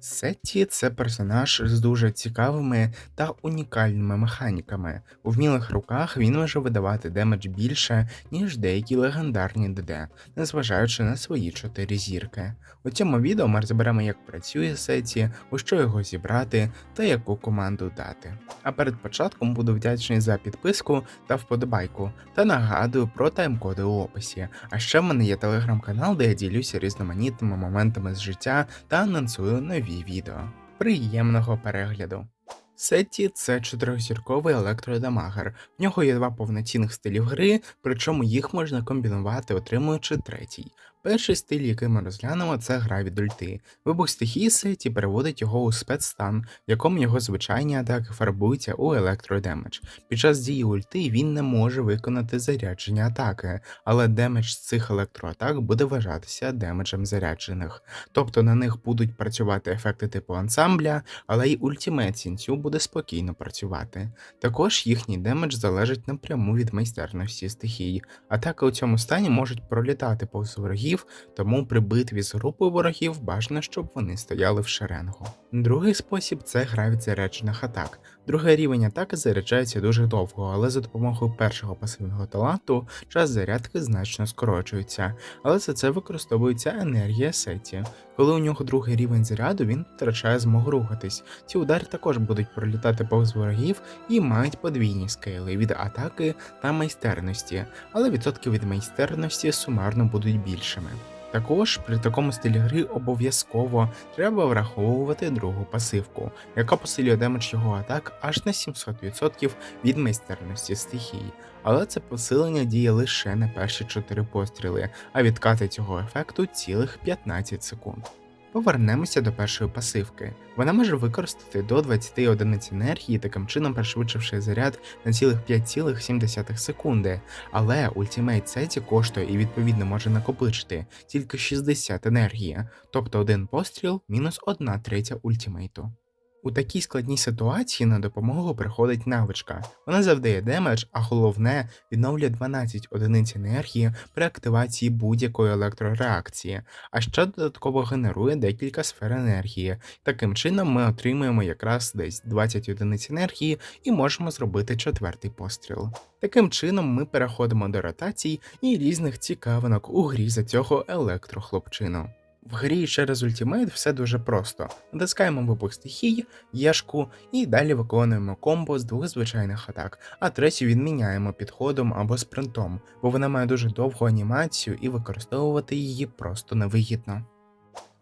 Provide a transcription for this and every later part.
Сетті це персонаж з дуже цікавими та унікальними механіками. У вмілих руках він може видавати демедж більше, ніж деякі легендарні ДД, незважаючи на свої чотири зірки. У цьому відео ми розберемо, як працює Сеті, у що його зібрати та яку команду дати. А перед початком буду вдячний за підписку та вподобайку, та нагадую про тайм-коди у описі. А ще в мене є телеграм-канал, де я ділюся різноманітними моментами з життя та анонсую нові відео. Приємного перегляду! Сетті це чотирьохзірковий електродамагер. В нього є два повноцінних стилів гри, причому їх можна комбінувати, отримуючи третій. Перший стиль, який ми розглянемо, це гра від ульти. Вибух стихії Сеті переводить його у спецстан, в якому його звичайні атаки фарбуються у електродемедж. Під час дії ульти він не може виконати зарядження атаки, але демедж з цих електроатак буде вважатися демеджем заряджених. Тобто на них будуть працювати ефекти типу ансамбля, але й ультимейт сінцю буде спокійно працювати. Також їхній демедж залежить напряму від майстерності стихій. Атаки у цьому стані можуть пролітати повз ворогів ворогів, тому при битві з групою ворогів бажано, щоб вони стояли в шеренгу. Другий спосіб це гра від заряджених атак. Другий рівень атаки заряджається дуже довго, але за допомогою першого пасивного таланту час зарядки значно скорочується, але за це використовується енергія сеті. Коли у нього другий рівень заряду, він втрачає змогу рухатись. Ці удари також будуть пролітати повз ворогів і мають подвійні скейли від атаки та майстерності, але відсотки від майстерності сумарно будуть більшими. Також при такому стилі гри обов'язково треба враховувати другу пасивку, яка посилює демедж його атак аж на 700% від майстерності стихії, але це посилення діє лише на перші 4 постріли, а відкати цього ефекту цілих 15 секунд. Повернемося до першої пасивки. Вона може використати до 20 одиниць енергії, таким чином пришвидшивши заряд на цілих 5,7 секунди. Але ультимейт сеті коштує і відповідно може накопичити тільки 60 енергії, тобто один постріл мінус 1 третя ультимейту. У такій складній ситуації на допомогу приходить навичка. Вона завдає демедж, а головне відновлює 12 одиниць енергії при активації будь-якої електрореакції, а ще додатково генерує декілька сфер енергії. Таким чином ми отримуємо якраз десь 20 одиниць енергії і можемо зробити четвертий постріл. Таким чином ми переходимо до ротацій і різних цікавинок у грі за цього електрохлопчину. В грі через ультимейт все дуже просто. Натискаємо вибух стихій, єшку і далі виконуємо комбо з двох звичайних атак, а третю відміняємо підходом або спринтом, бо вона має дуже довгу анімацію і використовувати її просто невигідно.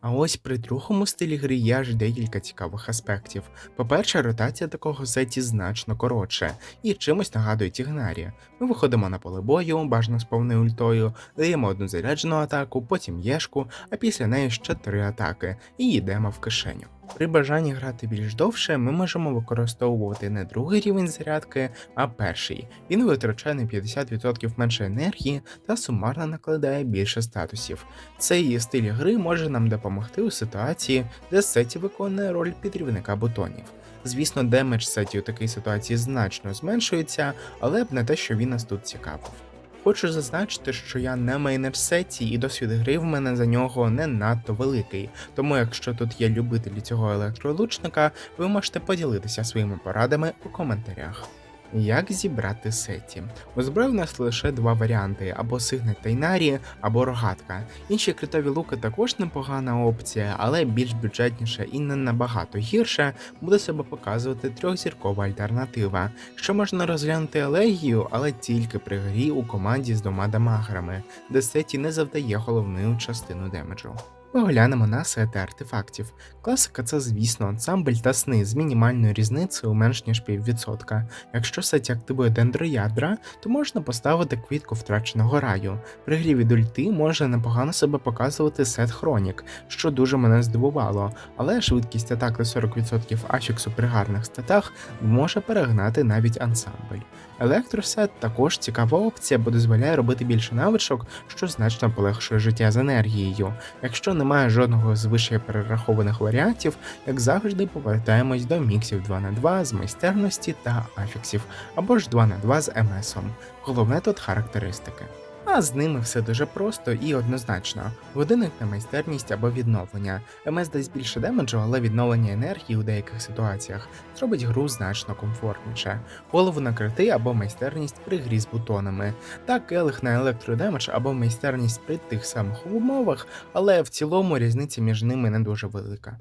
А ось при другому стилі гри є аж декілька цікавих аспектів. По-перше, ротація такого сеті значно коротше і чимось нагадує Тігнарі. Ми виходимо на поле бою, бажано з повною ультою, даємо одну заряджену атаку, потім єшку, а після неї ще три атаки, і йдемо в кишеню. При бажанні грати більш довше, ми можемо використовувати не другий рівень зарядки, а перший. Він витрачає на 50% менше енергії та сумарно накладає більше статусів. Цей стиль гри може нам допомогти у ситуації, де сеті виконує роль підрівника бутонів. Звісно, демедж сеті у такій ситуації значно зменшується, але б не те, що він нас тут цікавив. Хочу зазначити, що я не майнер сеті і досвід гри в мене за нього не надто великий, тому якщо тут є любителі цього електролучника, ви можете поділитися своїми порадами у коментарях. Як зібрати сеті? У зброї в нас лише два варіанти: або сигнет Тайнарі, або рогатка. Інші критові луки також непогана опція, але більш бюджетніша і не набагато гірше буде себе показувати трьохзіркова альтернатива, що можна розглянути елегію, але тільки при грі у команді з двома дамагерами, де сеті не завдає головну частину демеджу. Поглянемо на сети артефактів. Класика це, звісно, ансамбль та сни з мінімальною різницею менш ніж піввідсотка. Якщо сеті активує дендроядра, то можна поставити квітку втраченого раю. При грі від ульти може непогано себе показувати сет Хронік, що дуже мене здивувало, але швидкість атаки 40% афіксу при гарних статах може перегнати навіть ансамбль. Електросет також цікава опція, бо дозволяє робити більше навичок, що значно полегшує життя з енергією. Якщо немає жодного з вище перерахованих варіантів, як завжди, повертаємось до міксів 2 на 2 з майстерності та афіксів, або ж 2 на 2 з МСом. Головне тут характеристики. А з ними все дуже просто і однозначно. Годинник на майстерність або відновлення. МС дасть більше демеджу, але відновлення енергії у деяких ситуаціях зробить гру значно комфортніше. Голову на крити або майстерність при грі з бутонами. Та келих на електродемедж або майстерність при тих самих умовах, але в цілому різниця між ними не дуже велика.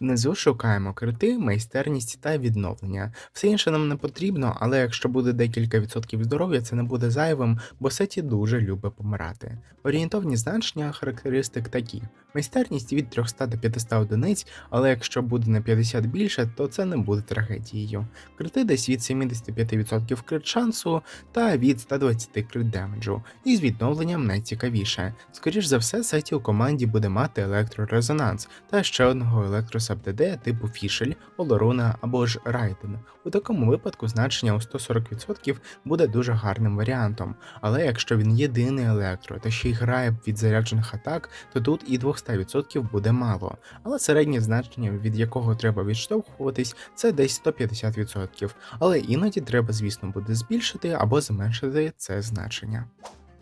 Внизу шукаємо крити, майстерність та відновлення. Все інше нам не потрібно, але якщо буде декілька відсотків здоров'я, це не буде зайвим, бо сеті дуже любить помирати. Орієнтовні значення характеристик такі: майстерність від 300 до 500 одиниць, але якщо буде на 50 більше, то це не буде трагедією. Крити десь від 75% крит шансу та від 120 крит демеджу. І з відновленням найцікавіше. Скоріш за все, сеті у команді буде мати електрорезонанс та ще одного електрос САП-ДД типу Фішель, Олоруна або ж Райтен. У такому випадку значення у 140% буде дуже гарним варіантом, але якщо він єдиний електро та ще й грає від заряджених атак, то тут і 200% буде мало. Але середнє значення, від якого треба відштовхуватись, це десь 150%. Але іноді треба, звісно, буде збільшити або зменшити це значення.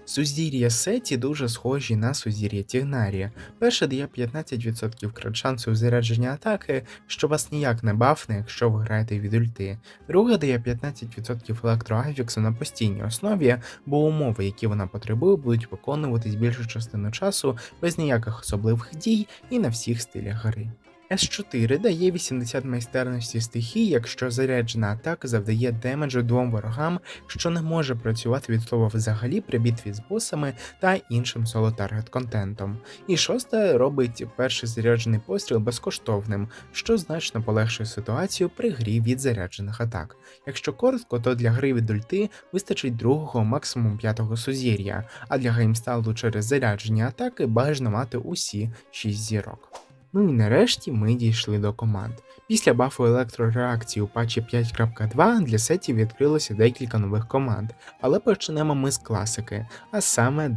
Сузір'я Сеті дуже схожі на сузір'я Тігнарія. Перше дає 15% крат зарядження атаки, що вас ніяк не бафне, якщо ви граєте від ульти. Друге дає 15% електроафіксу на постійній основі, бо умови, які вона потребує, будуть виконуватись більшу частину часу без ніяких особливих дій і на всіх стилях гри. С4 дає 80 майстерності стихій, якщо заряджена атака завдає демеджу двом ворогам, що не може працювати від слова взагалі при битві з босами та іншим соло-таргет контентом. І шосте робить перший заряджений постріл безкоштовним, що значно полегшує ситуацію при грі від заряджених атак. Якщо коротко, то для гри від ульти вистачить другого, максимум п'ятого сузір'я, а для геймстайлу через заряджені атаки бажано мати усі 6 зірок. Ну і нарешті ми дійшли до команд. Після бафу електрореакції у патчі 5.2 для сетів відкрилося декілька нових команд, але почнемо ми з класики, а саме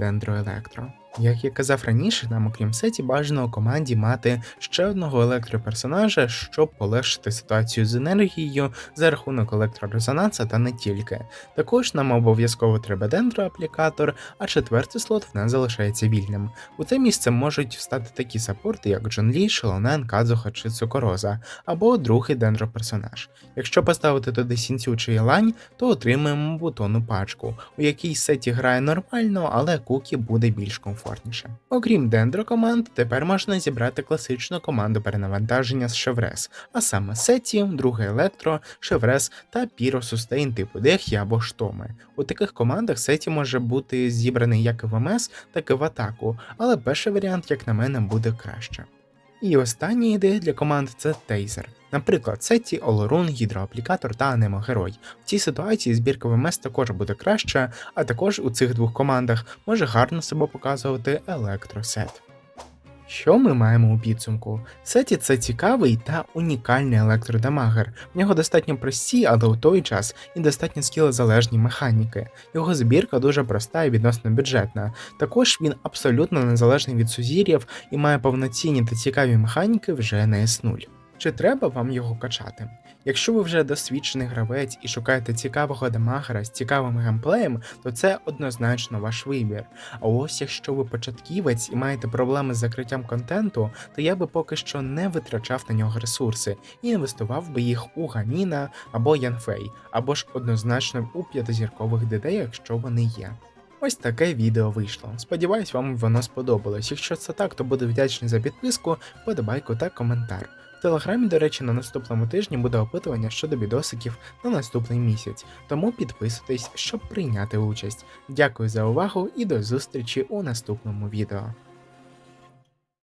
Electro. Як я казав раніше, нам окрім сеті бажано у команді мати ще одного електроперсонажа, щоб полегшити ситуацію з енергією за рахунок електрорезонанса та не тільки. Також нам обов'язково треба дендроаплікатор, а четвертий слот в нас залишається вільним. У це місце можуть встати такі саппорти, як Джон Лі, Шелонен, Кадзуха чи Цукороза, або другий дендроперсонаж. Якщо поставити туди сінцю чи Єлань, то отримаємо бутону пачку, у якій сеті грає нормально, але кукі буде більш комфортно комфортніше. Окрім дендро команд, тепер можна зібрати класичну команду перенавантаження з Шеврес, а саме Сеті, друге Електро, Шеврес та Піро Сустейн типу Дехі або Штоми. У таких командах Сеті може бути зібраний як в МС, так і в атаку, але перший варіант, як на мене, буде краще. І остання ідея для команд це тейзер. Наприклад, сеті, Олорун, гідроаплікатор та анемогерой. В цій ситуації збірка ВМС також буде краща, а також у цих двох командах може гарно себе показувати електросет. Що ми маємо у підсумку? Сеті це цікавий та унікальний електродамагер. В нього достатньо прості, але у той час і достатньо скілозалежні механіки. Його збірка дуже проста і відносно бюджетна. Також він абсолютно незалежний від сузір'їв і має повноцінні та цікаві механіки вже на S0. Чи треба вам його качати? Якщо ви вже досвідчений гравець і шукаєте цікавого дамагера з цікавим геймплеєм, то це однозначно ваш вибір. А ось якщо ви початківець і маєте проблеми з закриттям контенту, то я би поки що не витрачав на нього ресурси і інвестував би їх у Ганіна або Янфей, або ж однозначно у п'ятизіркових ДД, якщо вони є. Ось таке відео вийшло. Сподіваюсь, вам воно сподобалось. Якщо це так, то буду вдячний за підписку, подобайку та коментар. В телеграмі, до речі, на наступному тижні буде опитування щодо відосиків на наступний місяць, тому підписуйтесь, щоб прийняти участь. Дякую за увагу і до зустрічі у наступному відео.